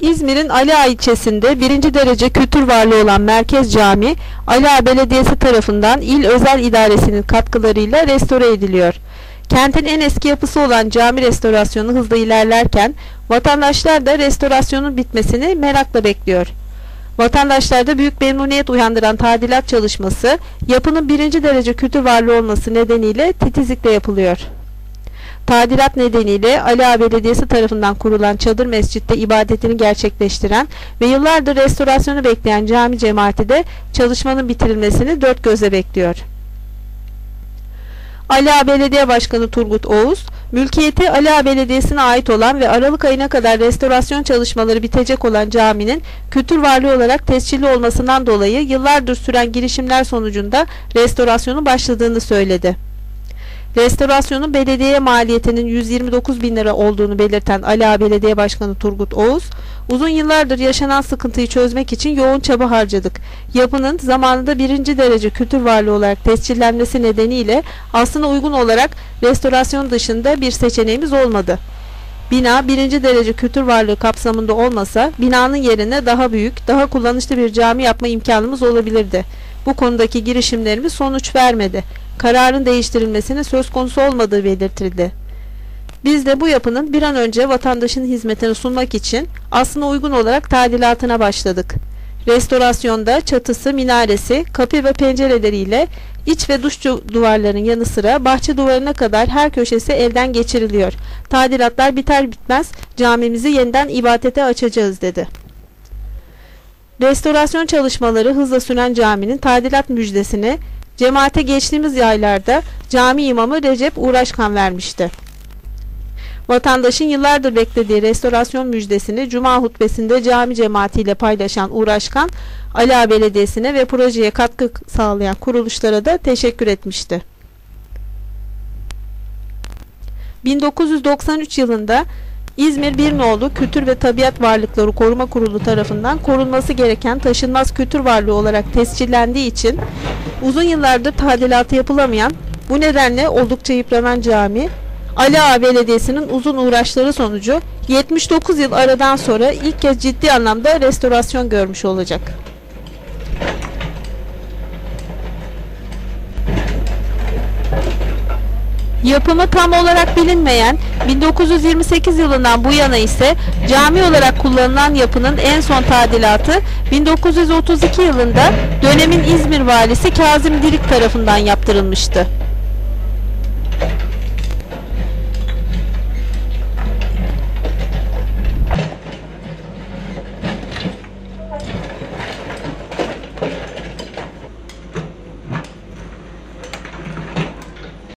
İzmir'in Ali Ağa ilçesinde birinci derece kültür varlığı olan Merkez Cami, Ali Ağa Belediyesi tarafından il özel idaresinin katkılarıyla restore ediliyor. Kentin en eski yapısı olan cami restorasyonu hızla ilerlerken vatandaşlar da restorasyonun bitmesini merakla bekliyor. Vatandaşlarda büyük memnuniyet uyandıran tadilat çalışması yapının birinci derece kültür varlığı olması nedeniyle titizlikle yapılıyor. Tadilat nedeniyle Ali Ağa Belediyesi tarafından kurulan çadır mescitte ibadetini gerçekleştiren ve yıllardır restorasyonu bekleyen cami cemaati de çalışmanın bitirilmesini dört gözle bekliyor. Ali Ağa Belediye Başkanı Turgut Oğuz, mülkiyeti Ali Ağa Belediyesi'ne ait olan ve Aralık ayına kadar restorasyon çalışmaları bitecek olan caminin kültür varlığı olarak tescilli olmasından dolayı yıllardır süren girişimler sonucunda restorasyonu başladığını söyledi. Restorasyonun belediyeye maliyetinin 129 bin lira olduğunu belirten Ali Ağa Belediye Başkanı Turgut Oğuz, uzun yıllardır yaşanan sıkıntıyı çözmek için yoğun çaba harcadık. Yapının zamanında birinci derece kültür varlığı olarak tescillenmesi nedeniyle aslına uygun olarak restorasyon dışında bir seçeneğimiz olmadı. Bina birinci derece kültür varlığı kapsamında olmasa binanın yerine daha büyük, daha kullanışlı bir cami yapma imkanımız olabilirdi. Bu konudaki girişimlerimiz sonuç vermedi kararın değiştirilmesine söz konusu olmadığı belirtildi. Biz de bu yapının bir an önce vatandaşın hizmetini sunmak için aslına uygun olarak tadilatına başladık. Restorasyonda çatısı, minaresi, kapı ve pencereleriyle iç ve duş duvarlarının yanı sıra bahçe duvarına kadar her köşesi elden geçiriliyor. Tadilatlar biter bitmez camimizi yeniden ibadete açacağız dedi. Restorasyon çalışmaları hızla süren caminin tadilat müjdesini Cemaate geçtiğimiz yaylarda cami imamı Recep Uğraşkan vermişti. Vatandaşın yıllardır beklediği restorasyon müjdesini Cuma hutbesinde cami cemaatiyle paylaşan Uğraşkan, Ali Ağa Belediyesi'ne ve projeye katkı sağlayan kuruluşlara da teşekkür etmişti. 1993 yılında İzmir Bir Nolu Kültür ve Tabiat Varlıkları Koruma Kurulu tarafından korunması gereken taşınmaz kültür varlığı olarak tescillendiği için uzun yıllardır tadilatı yapılamayan bu nedenle oldukça yıpranan cami Ali Ağa Belediyesi'nin uzun uğraşları sonucu 79 yıl aradan sonra ilk kez ciddi anlamda restorasyon görmüş olacak. Yapımı tam olarak bilinmeyen 1928 yılından bu yana ise cami olarak kullanılan yapının en son tadilatı 1932 yılında dönemin İzmir valisi Kazım Dilik tarafından yaptırılmıştı.